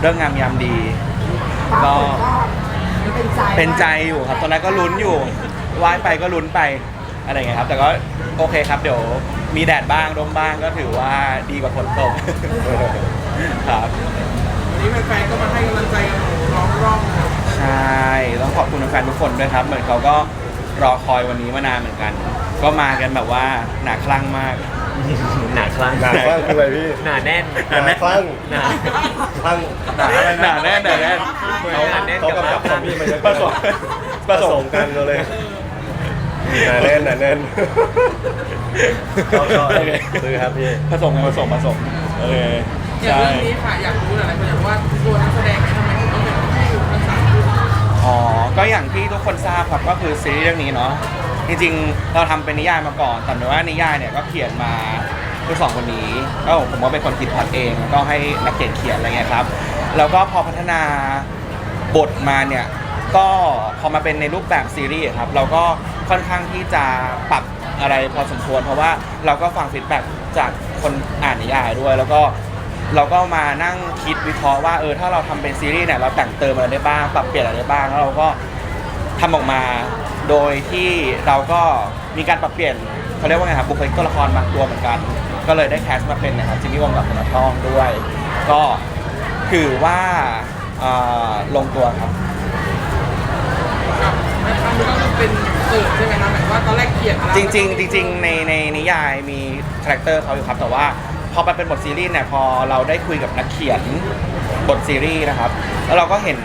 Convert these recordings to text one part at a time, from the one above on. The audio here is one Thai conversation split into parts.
เรื่องงามยามดี ก็เป็นใจเป็นใจอยู่ครับ ตอนนั้นก็ลุ้นอยู่ไหว้ไปก็ลุ้นไปอะไรอย่างเงี้ยครับ แต่ก็โอเคครับ เดี๋ยวมีแดดบ้างลมบ้างก็ถือว่าดีกว่าฝนตกครับวันนี้แฟนๆก็มาให้กำลังใจกันร้องร้องนะครับใช่ต้องขอบคุณแฟนๆทุกคนด้วยครับ เหมือนเขาก็รอคอยวันนี้มานานเหมือนกัน ก็มากันแบบว่าหนาคลั่งมาก หนาคลั่งหนาคลั่งคืออะไรพี่หนาแน่นหนาคลั่งหนาคลั่งหนาอะไรหนาแน่นหนาแน่นเขาหนาแน่นเขากับกำกับหนาคำพี่มาเยอะผสมผผสสมมกันเลยหนาแน่นหนาแน่นก็ก็โอเคซื้อครับพี่ผสมกันผสมผสมเอออย่างใช่เรื่องนี้ค่ะอยากรู้หลายคนอยากรู้ว่าตัวนักแสดงเนี่ยทำไมถึงต้องเป็นผู้ภาษาอังกฤษอ๋อ ก็อย่างที่ทุกคนทราบครับก็คือซีรีส์เรื่องนี้เนาะ จริงๆ เราทำเป็นนิยายมาก่อน แต่ว่านิยายเนี่ยก็เขียนมาคือสองคนนี้ก็ผมว่าเป็นคนคิดพล็อตเองแล้วก็ให้นักเขียนเขียนอะไรเงี้ยครับ แล้วก็พอพัฒนาบทมาเนี่ย ก็พอมาเป็นในรูปแบบซีรีส์ครับ เราก็ค่อนข้างที่จะปรับอะไรพอสมควร เพราะว่าเราก็ฟังฟีดแบ็กจากคนอ่านนิยายด้วย แล้วก็เราก็มานั่งคิดวิเคราะห์ว่าเออถ้าเราทำเป็นซีรีส์เนี่ยเราแต่งเติมอะไรได้บ้าง ปรับเปลี่ยนอะไรได้บ้าง แล้วเราก็ ทำออกมา โดยที่เราก็มีการปรับเปลี่ยนเขาเรียกว่าไงครับบุคลิกตัวละครบางตัวเหมือนกัน ก็เลยได้แคสต์มาเป็นนะครับจิมมี่วงกับธนาทองด้วย ก็ถือว่าเอ่อลงตัวครับครับไม่ครั้งนี้ก็เป็นเกิดใช่ไหมครับหมายถึงว่าตอนแรกเขียนมาแล้วจริงๆจริงๆในในนิยายมีคาแรคเตอร์เขาอยู่ครับ แต่ว่าพอมันเป็นบทซีรีส์เนี่ยพอเราได้คุยกับนักเขียนบทซีรีส์นะครับ แล้วเราก็เห็น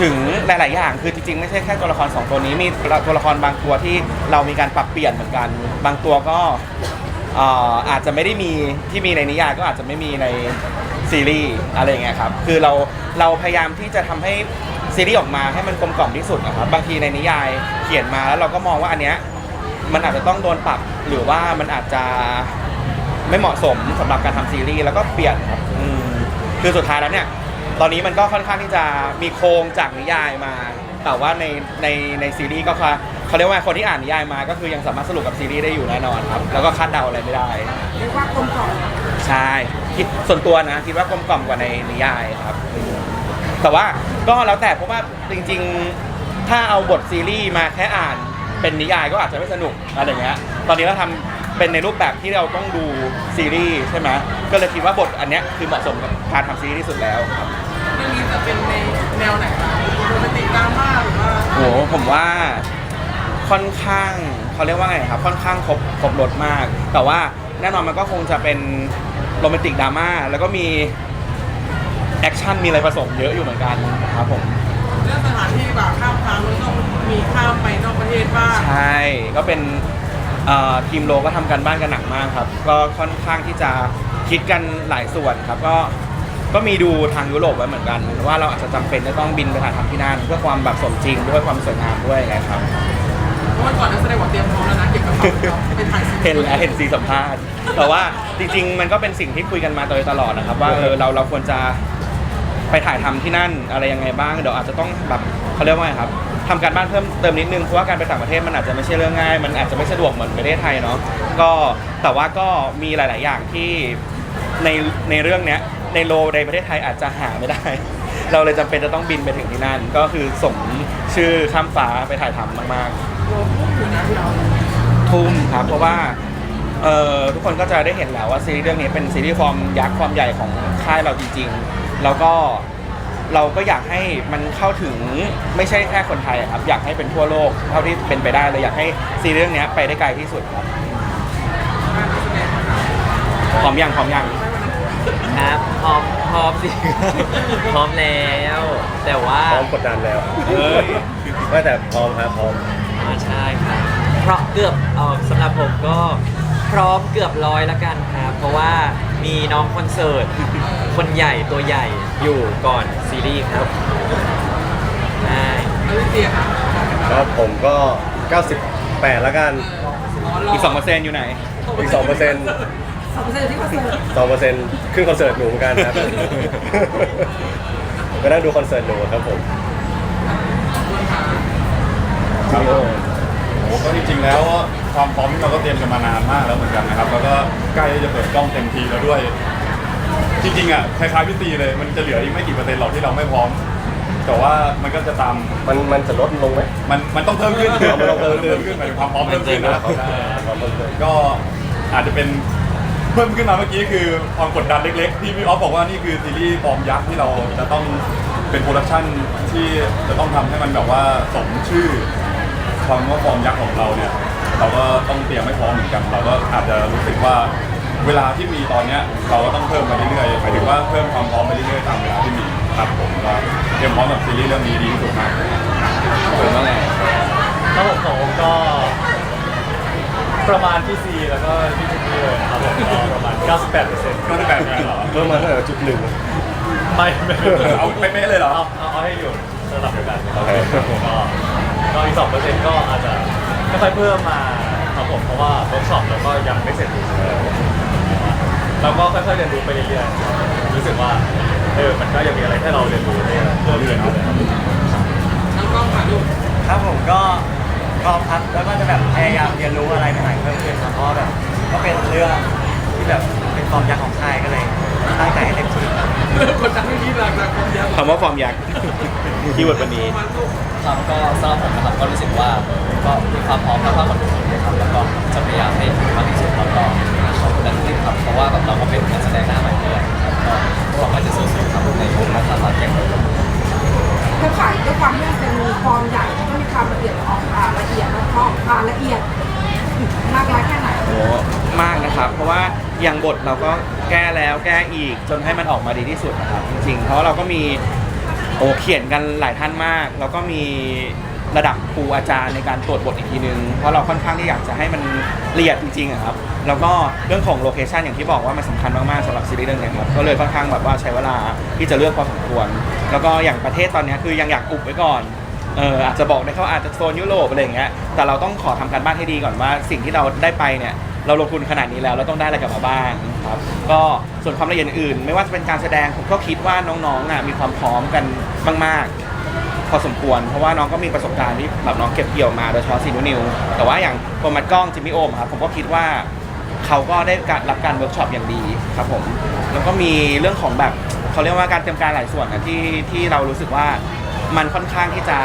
ถึงหลาย ๆ อย่าง คือจ ริงๆ ไม่ใช่แค่ตัวละครสองตัวนี้มีตัวละครบางตัวที่เรามีการปรับเปลี่ยนเหมือนกัน บางตัวก็เอ่ออาจจะไม่ได้มีที่มีในนิยายก็อาจจะไม่มีในซีรีส์อะไรอย่างเงี้ยครับคือเราเราพยายามที่จะทำให้ซีรีส์ออกมาให้มันกลมกล่อมที่สุดนะครับบางทีในนิยายเขียนมาแล้วเราก็มองว่าอันเนี้ยมันอาจจะต้องโดนปรับหรือว่ามันอาจจะไม่เหมาะสมสำหรับการทำซีรีส์แล้วก็เปลี่ยนครับอืมคือสุดท้ายแล้วเนี่ย ตอนนี้มันก็ค่อนข้างที่จะมีโครงจากนิยายมา แต่ว่าในในในซีรีส์ก็คือเขาเรียกว่าคนที่อ่านนิยายมาก็คือยังสามารถสรุปกับซีรีส์ได้อยู่แน่นอนครับแล้วก็คาดเดาอะไรไม่ได้ เรียกว่ากลมกล่อมใช่คิดส่วนตัวนะคิดว่ากลมกล่อมกว่าในนิยายครับ แต่ว่าก็แล้วแต่เพราะว่าจริง ๆ ถ้าเอาบทซีรีส์มาแค่อ่านเป็นนิยายก็อาจจะไม่สนุกอะไรอย่างเงี้ย ตอนนี้เราทำเป็นในรูปแบบที่เราต้องดูซีรีส์ใช่ไหมก็เลยคิดว่าบทอันเนี้ยคือเหมาะสมกับการทำซีรีส์ที่สุดแล้วครับ เรื่องนี้จะเป็นในแนวไหนครับโรแมนติกดราม่า หรือว่าโหผมว่าค่อนข้างเขาเรียกว่าไงครับ ค่อนข้างครบครบรถมาก แต่ว่าแน่นอนมันก็คงจะเป็นโรแมนติกดราม่าแล้วก็มีแอคชั่นมีอะไรผสมเยอะอยู่เหมือนกันครับผมเรื่องสถานที่แบบข้ามทางแล้วต้องมีข้ามไปนอกประเทศบ้างใช่ก็เป็นเอ่อทีมโลก็ทำกันบ้านกันหนักมากครับ ก็ค่อนข้างที่จะคิดกันหลายส่วนครับก็ ก็มีดูทางยุโรปไว้เหมือนกัน ว่าเราอาจจะจำเป็นจะต้องบินไปถ่ายทำที่นั่นเพื่อความแบบสมจริงด้วยความสวยงามด้วยไงครับ เพราะว่าก่อนนักแสดงบอกเตรียมพร้อมแล้วนะเก็บกระเป๋าเราไปถ่ายซีรีส์เห็นแล้วเห็นซีสัมภาษณ์ แต่ว่าจริง ๆ มันก็เป็นสิ่งที่คุยกันมาโดยตลอดนะครับ ว่าเออเราเราควรจะไปถ่ายทำที่นั่นอะไรยังไงบ้างเดี๋ยวอาจจะต้องแบบเขาเรียกว่าไงครับทำการบ้านเพิ่มเติมนิดนึงเพราะว่าการไปต่างประเทศมันอาจจะไม่ใช่เรื่องง่าย มันอาจจะไม่สะดวกเหมือนประเทศไทยเนาะก็แต่ว่าก็มีหลาย ๆ อย่างที่ในในเรื่องเนี้ย ในโลในประเทศไทยอาจจะหาไม่ได้ เราเลยจำเป็นจะต้องบินไปถึงที่นั่น ก็คือสมชื่อข้ามฟ้าไปถ่ายทำมากๆทุ่มครับเพราะว่าเอ่อทุกคนก็จะได้เห็นแล้วว่าซีรีส์เรื่องนี้เป็นซีรีส์ฟอร์มยักษ์ความใหญ่ของค่ายเราจริงๆ แล้วก็เราก็อยากให้มันเข้าถึงไม่ใช่แค่คนไทยครับอยากให้เป็นทั่วโลกเท่าที่เป็นไปได้เลยอยากให้ซีรีส์เรื่องนี้ไปได้ไกลที่สุดครับพร้อมยังพร้อมยัง ครับพร้อมพร้อมสิ พร้อมแล้ว แต่ว่าพร้อมกดดันแล้วเอ้ยไม่แต่พร้อมครับพร้อมอ่าใช่ครับเพราะเกือบเออสำหรับผมก็พร้อมเกือบร้อยละกันครับเพราะว่ามีน้องคอนเสิร์ตคนใหญ่ตัวใหญ่อยู่ก่อนซีรีส์ครับใช่แล้วพี่เตียครับครับผมก็ 98 แล้วกัน อีกสองเปอร์เซ็นต์อยู่ไหน อีก2%เปอร์เซ็นต์ สองเปอร์เซ็นต์ที่คอนเสิร์ต2เปอร์เซ็นต์ขึ้นคอนเสิร์ตหนูเหมือนกันครับ ไปนั่งดูคอนเสิร์ตหนูครับผมครับผมโอ้ก็จริงๆแล้วควความพร้อมที่เราก็เตรียมกันมานานมากแล้วเหมือนกันนะครับ แล้วก็ใกล้จะเปิดกล้องเต็มทีแล้วด้วย จริงๆอะคล้ายๆพี่ตีเลยมันจะเหลืออีกไม่กี่เปอร์เซ็นต์หรอกที่เราไม่พร้อม แต่ว่ามันก็จะตามมันมันจะลดลงไหม มันมันต้องเพิ่มขึ้นมันต้องเพิ่มขึ้นขึ้นหมายถึงความพร้อมเพิ่มขึ้นนะมันเพิ่มขึ้นใช่ความเพิ่มขึ้นก็อาจจะเป็น เพิ่มขึ้นมาเมื่อกี้คือความกดดันเล็ก ๆ ที่พี่ออฟบอกว่านี่คือซีรีส์ฟอร์มยักษ์ที่เราจะต้องเป็นโปรดักชั่นที่จะต้องทำให้มันแบบว่าสมชื่อความว่าฟอร์มยักษ์ของเราเนี่ยเราก็ต้องเตรียมไม่พร้อมเหมือนกัน เราก็อาจจะรู้สึกว่าเวลาที่มีตอนเนี้ยเราก็ต้องเพิ่มมาเรื่อยๆหมายถึงว่าเพิ่มความพร้อมไปเรื่อยๆตามเวลาที่มีครับผมก็เตรียมพร้อมกับซีรีส์เรื่องนี้ดีที่สุดครับผมว่าไง ครับผมของผมก็ ประมาณที่ซีแล้วก็ที่จุดนี้เลยนะครับผมก็ประมาณ 98เปอร์เซ็นต์ก็ได้แบบนี้เหรอเพิ่มมาเท่าไหร่จุดหนึ่ง ไม่ไม่เอาเป๊ะๆเลยเหรอ เอาเอาเอาให้อยู่ระดับเดียวกันนะครับโอเคก็ก็อีกสองเปอร์เซ็นต์ก็อาจจะไม่ค่อยเพิ่มมาครับผมเพราะว่าเวิร์กช็อปเราก็ยังไม่เสร็จดีเราก็ค่อยๆเรียนรู้ไปเรื่อยๆรู้สึกว่าเออมันก็ยังมีอะไรให้เราเรียนรู้ได้เพิ่มขึ้นอยู่เลยครับ น้องกล้องค่ะลูกครับผมก็ พร้อมครับแล้วก็จะแบบพยายามเรียนรู้อะไรใหม่ๆเพิ่มขึ้นครับเพราะว่าแบบก็เป็นเรื่องที่แบบเป็นความยากของค่ายก็เลยตั้งใจให้เต็มที่ครับเริ่มกดดันไม่มีหลักหลักความยาวคำว่าฟอร์มยักษ์คีย์เวิร์ดวันนี้ มันลูกครับก็สำหรับผมนะครับก็รู้สึกว่าก็มีความพร้อมแล้วก็คนทุกคนเลยครับแล้วก็จะพยายามให้ถึงมากที่สุดแล้วก็ขอบคุณนักขึ้นครับเพราะว่าแบบเราก็เป็นนักแส อย่างบทเราก็แก้แล้วแก้อีกจนให้มันออกมาดีที่สุดนะครับจริงๆ เพราะเราก็มีโอ้เขียนกันหลายท่านมาก แล้วก็มีระดับครูอาจารย์ในการตรวจบทอีกทีนึง เพราะเราค่อนข้างที่อยากจะให้มันละเอียดจริงๆอะครับแล้วก็เรื่องของโลเคชันอย่างที่บอกว่ามันสำคัญมากๆสำหรับซีรีส์เรื่องนี้ครับก็เลยค่อนข้างแบบว่าใช้เวลาที่จะเลือกพอสมควร แล้วก็อย่างประเทศตอนนี้คือยังอยากอุบไว้ก่อนเอออาจจะบอกได้เขาอาจจะโซนยุโรปอะไรอย่างเงี้ยแต่เราต้องขอทำการบ้านให้ดีก่อนว่าสิ่งที่เราได้ไปเนี่ย เราลงทุนขนาดนี้แล้วเราต้องได้อะไรกลับมาบ้างครับก็ส่วนความละเอียดอื่น ไม่ว่าจะเป็นการแสดงผมก็คิดว่าน้องๆอะมีความพร้อมกันมากๆ พอสมควร เพราะว่าน้องก็มีประสบการณ์ที่แบบน้องเก็บเกี่ยวมาโดยเฉพาะซีนูนิวแต่ว่าอย่างโปรมัดกล้องจิมมี่โอมครับผมก็คิดว่าเขาก็ได้การรับการเวิร์กช็อปอย่างดีครับผมแล้วก็มีเรื่องของแบบเขาเรียกว่าการเตรียมการหลายส่วนนะที่ที่เรารู้สึกว่ามันค่อนข้างที่จะ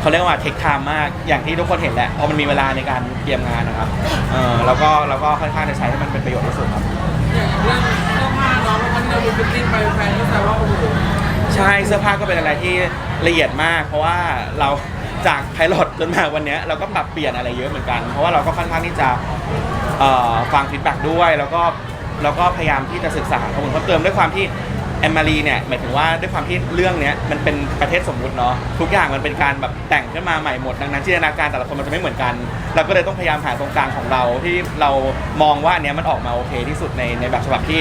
เขาเรียกว่าเทคไทม์มากอย่างที่ทุกคนเห็นแหละพอมันมีเวลาในการเตรียมงานนะครับเออแล้วก็แล้วก็ค่อนข้างจะใช้ให้มันเป็นประโยชน์ที่สุดครับ อย่างเรื่องเสื้อผ้าน้องแล้ววันนี้เราดูฟิตติ้งไปแฟนก็แซวว่าโอ้โหใช่เสื้อผ้าก็เป็นอะไรที่ละเอียดมาก เพราะว่าเราจากไพลอตจนมาวันเนี้ยเราก็ปรับเปลี่ยนอะไรเยอะเหมือนกัน เพราะว่าเราก็ค่อนข้างที่จะเอ่อฟังฟีดแบ็กด้วยแล้วก็แล้วก็พยายามที่จะศึกษาข้อมูลเพิ่มเติมด้วยความที่ แอมมารีเนี่ยหมายถึงว่าด้วยความที่เรื่องเนี้ยมันเป็นประเทศสมมุติเนาะทุกอย่างมันเป็นการแบบแต่งขึ้นมาใหม่หมดดังนั้นจินตนาการแต่ละคนมันจะไม่เหมือนกัน เราก็เลยต้องพยายามหาตรงกลางของเราที่เรามองว่าอันเนี้ยมันออกมาโอเคที่สุดในในแบบฉบับที่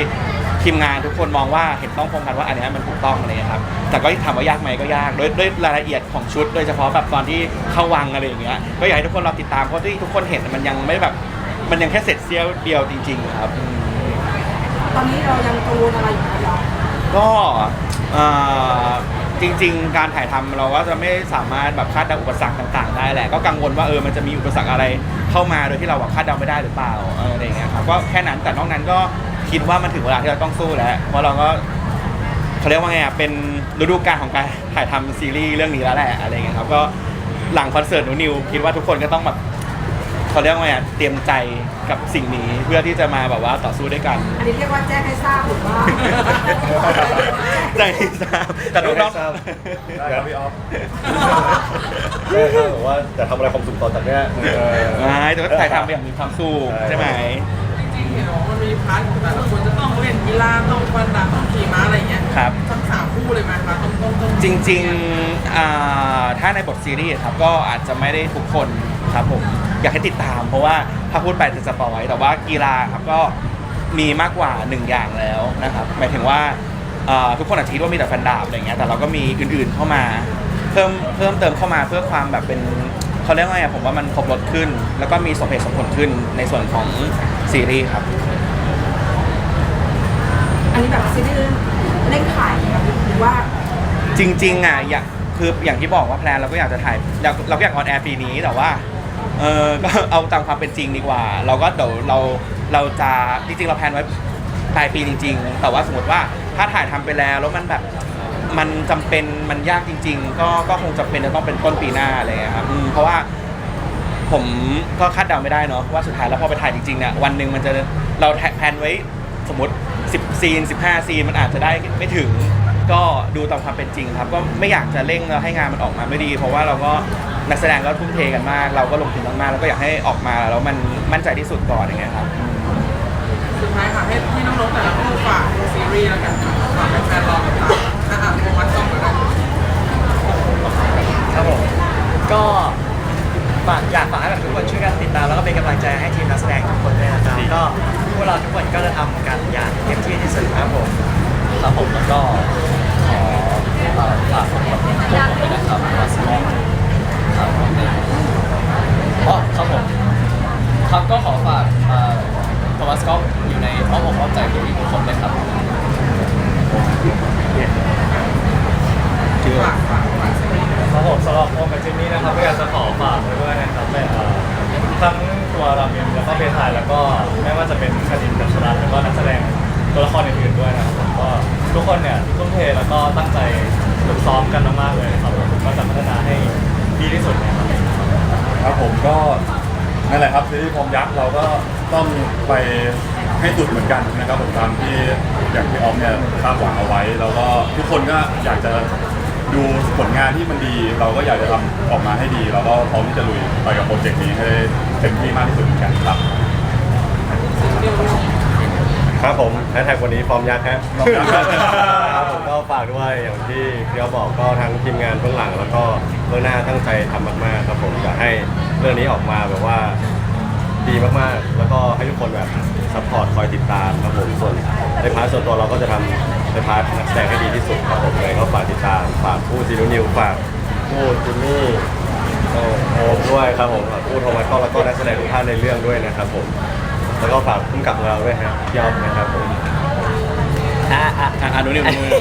ทีมงานทุกคนมองว่าเห็นต้องตรงกันว่าอันเนี้ยมันถูกต้องอะไรเงี้ยครับแต่ก็ถามว่ายากไหมก็ยากด้วยด้วยรายละเอียดของชุด โดยเฉพาะแบบตอนที่เข้าวังอะไรอย่างเงี้ยก็อยากให้ทุกคนรอติดตามเพราะที่ทุกคนเห็นมันยังไม่แบบมันยังแค่เสร็จเสี้ยวเดียวจริง ๆ ครับ ตอนนี้เรายังกังวลอะไรอยู่ไหม ก็เอ่อจริง ๆ การถ่ายทำเราก็จะไม่สามารถแบบคาดเดาอุปสรรคต่างๆ ได้แหละ ก็กังวลว่าเออมันจะมีอุปสรรคอะไรเข้ามาโดยที่เราแบบคาดเดาไม่ได้หรือเปล่าเอออะไรอย่างเงี้ยครับก็แค่นั้นแต่นอกนั้นก็คิดว่ามันถึงเวลาที่เราต้องสู้แล้วเพราะเราก็เขาเรียกว่าไงอะเป็นฤดูกาลของการถ่ายทำซีรีส์เรื่องนี้แล้วแหละอะไรอย่างเงี้ยครับก็หลังคอนเสิร์ตหนูนิวคิดว่าทุกคนก็ต้องแบบ เขาเรียกว่าไงอะเตรียมใจกับสิ่งนี้เพื่อที่จะมาแบบว่าต่อสู้ด้วยกันอันนี้เรียกว่าแจ้งให้ทราบหรือว่า ใจทราบแต่น้องทราบได้ครับพี่ออฟใช่ครับบอกว่าจะทำอะไรความสุขต่อจากเนี้ยเออๆไม่แต่ว่าถ่ายทำไปอย่างมีความสุขใช่ ใช่ไหม จริงๆเห็นบอกว่ามันมีพาร์ทของแต่ละคนจะต้องเล่นกีฬาต้องฟันดาบต้องขี่ม้าอะไรอย่างเงี้ยครับ ทั้งสามคู่เลยไหมคะต้องต้องต้องจริงๆอ่าถ้าในบทซีรีส์ครับก็อาจจะไม่ได้ทุกคนครับผม อยากให้ติดตาม เพราะว่าถ้าพูดไปจะสปอยแต่ว่ากีฬาครับก็มีมากกว่าหนึ่งอย่างแล้วนะครับหมายถึงว่าอ่าทุกคนอาจจะคิดว่ามีแต่แฟนดาบอะไรเงี้ยแต่เราก็มีอื่นๆเข้ามา เพิ่มเพิ่มเติมเข้ามาเพื่อความแบบเป็นเขาเรียกว่าไงอะผมว่ามันครบรถขึ้น แล้วก็มีสมเหตุสมผลขึ้นในส่วนของซีรีส์ครับ อันนี้แบบซีรีส์เร่งถ่ายไหมครับหรือว่าจริงๆอะอยากคืออย่างที่บอกว่าแพลนเราก็อยากจะถ่ายอยากเราก็อยากออนแอร์ปีนี้แต่ว่า เออก็เอาตามความเป็นจริงดีกว่า เราก็เดี๋ยวเราเราจะจริงๆเราแพลนไว้ปลายปีจริง ๆ แต่ว่าสมมติว่าถ้าถ่ายทำไปแล้วแล้วมันแบบมันจำเป็นมันยากจริง ๆ ก็ก็คงจำเป็นจะต้องเป็นต้นปีหน้าอะไรอย่างเงี้ยครับอืมเพราะว่าผมก็คาดเดาไม่ได้เนาะว่าสุดท้ายแล้วพอไปถ่ายจริงๆเนี่ยวันหนึ่งมันจะเราแพลนไว้สมมติ 10 ซีน 15 ซีนมันอาจจะได้ไม่ถึง ก็ดูตามความเป็นจริงครับ ก็ไม่อยากจะเร่งแล้วให้งานมันออกมาไม่ดี เพราะว่าเราก็ นักแสดงก็ทุ่มเทกันมาก เราก็ลงทุนมากๆแล้วก็อยากให้ออกมาแล้วมันมั่นใจที่สุดก่อนอย่างเงี้ยครับ สุดท้ายค่ะให้ที่น้องๆแต่ละคู่ฝากซีรีส์แล้วกันค่ะฝากแฟนๆรอติดตามอะอะโมมัสต้องกัน ครับผม ก็ฝากอยากฝากให้แบบทุกคนช่วยกันติดตามแล้วก็เป็นกำลังใจให้ทีมนักแสดงทุกคนด้วยนะครับก็พวกเราทุกคนก็จะทำกันอย่างเต็มที่ที่สุดครับผม ครับผมแล้วก็ขอเอ่อฝากพวกผมด้วยนะครับว่าสมองครับผมอ๋อครับผมครับก็ขอฝากโทมัสก็อยู่ในอ้อมอกอ้อมใจทุกคนเลยครับ ฝากฝากฝากซีรีส์ ครับผมสำหรับโอมกับจิมมี่นะครับก็อยากจะขอฝากไว้ด้วยนะครับเป็นเอ่อทั้งตัวรามินแล้วก็เพทายแล้วก็ไม่ว่าจะเป็นคดินกับชรัต แล้วก็นักแสดงตัวละครอื่นๆด้วยนะครับผมก็ทุกคนเนี่ยทุ่มเทแล้วก็ตั้งใจฝึกซ้อมกันมากๆเลยครับผมก็จะพัฒนาให้ดีที่สุดนะครับครับผมก็นั่นแหละครับซีรีส์พรมยักษ์เราก็ต้องไปให้สุดเหมือนกันนะครับผมตามที่อย่างที่ออฟเนี่ยคาดหวังเอาไว้ แล้วก็ทุกคนก็อยากจะดูผลงานที่มันดี เราก็อยากจะทำออกมาให้ดีเราก็พร้อมที่จะลุยไปกับโปรเจกต์นี้ให้เต็มที่มากที่สุดเหมือนกันครับ ครับผมแฮชแท็กวันนี้ฟอร์มยักษ์ฮะฟอร์มยักษ์ครับ ครับผมก็ฝากด้วยอย่างที่เพียวบอกก็ทั้งทีมงานเบื้องหลัง แล้วก็เบื้องหน้าตั้งใจทำมากๆครับผมอยากให้เรื่องนี้ออกมาแบบว่าดีมากๆ แล้วก็ให้ทุกคนแบบซัพพอร์ตคอยติดตามครับผมส่วนในพาร์ทส่วนตัวเราก็จะทำในพาร์ทนักแสดงให้ดีที่สุดครับผมเลยก็ฝากติดตามฝากผู้ซีนูนิวฝากผู้จิมมี่โอ้โหด้วยครับผมฝากผู้โทมัสก็แล้วก็นักแสดงทุกท่านในเรื่องด้วยนะครับผม แล้วก็ฝากพุ่มกับของเราด้วยฮะพี่อ๊อฟนะครับผมอะอะ อะอะดูนี่ดูนี่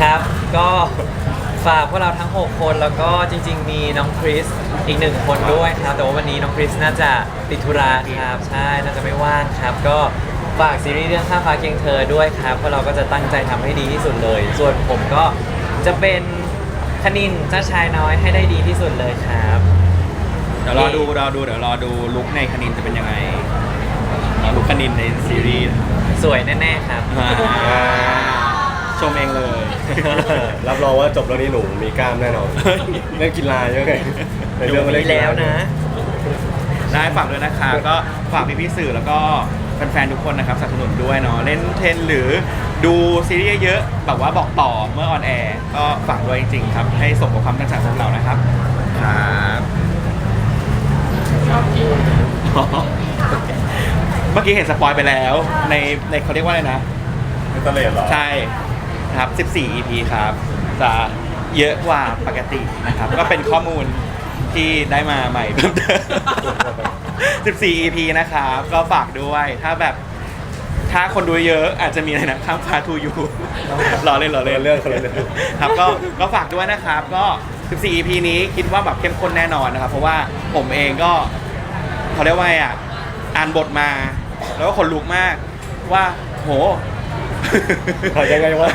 ครับก็ฝากพวกเราทั้ง 6 คนแล้วก็จริง ๆ มีน้องคริสอีกหนึ่งคนด้วยครับ แต่ว่าวันนี้น้องคริสน่าจะติดธุระครับ ใช่น่าจะไม่ว่างครับ ก็ฝากซีรีส์เรื่องข้าฟ้าเคียงเธอด้วยครับเพราะเราก็จะตั้งใจทำให้ดีที่สุดเลย ส่วนผมก็จะเป็นคณินเจ้าชายน้อยให้ได้ดีที่สุดเลยครับ ดี๋ยวรอดูรอดูเดี๋ยวรอดูลุคในคณินจะเป็นยังไงรอลุคคณินในซีรีส์สวยแน่ๆครับ อ่าชมเองเลย รับรองว่าจบเรื่องนี้หนูมีกล้ามแน่นอน เล่นกีฬาเยอะไงในเรื่องก็เล่นกีฬาแล้วนะ ได้ฝากด้วยนะคะ ก็ฝากพี่ๆสื่อแล้วก็แฟนๆทุกคนนะครับสนับสนุนด้วยเนาะเล่นเทนหรือดูซีรีส์เยอะๆแบบว่าบอกต่อเมื่อออนแอร์ก็ฝากด้วยจริงๆครับให้สมกับความตั้งใจของเรานะครับครับชอบกิน เมื่อกี้เห็นสปอยไปแล้ว ในในเขาเรียกว่าอะไรนะอินเตอร์เลดเหรอใช่ครับ 14 EP ครับ จะเยอะกว่าปกตินะครับ ก็เป็นข้อมูลที่ได้มาใหม่เพิ่มเติม14 EP นะครับ ก็ฝากด้วย ถ้าแบบ ถ้าคนดูเยอะอาจจะมีอะไรนะข้ามฟ้าทูยูรอเล่นรอเล่นคนละเรื่องคนละเรื่องครับ ก็ก็ฝากด้วยนะครับ ก็ 14 EP นี้คิดว่าแบบเข้มข้นแน่นอนนะครับ เพราะว่าผมเองก็ เขาเรียกว่าไงอะอ่านบทมา แล้วก็ขนลุกมากว่าโหถ่ายยังไงวะ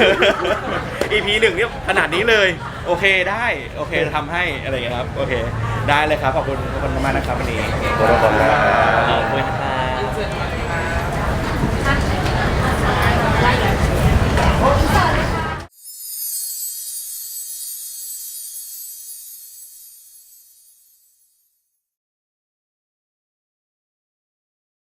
EP หนึ่งเนี่ยขนาดนี้เลย โอเคได้โอเคทำให้อะไรอย่างเงี้ยครับ โอเค ได้เลยครับ ขอบคุณทุกคนมากๆนะครับวันนี้ขอบคุณครับ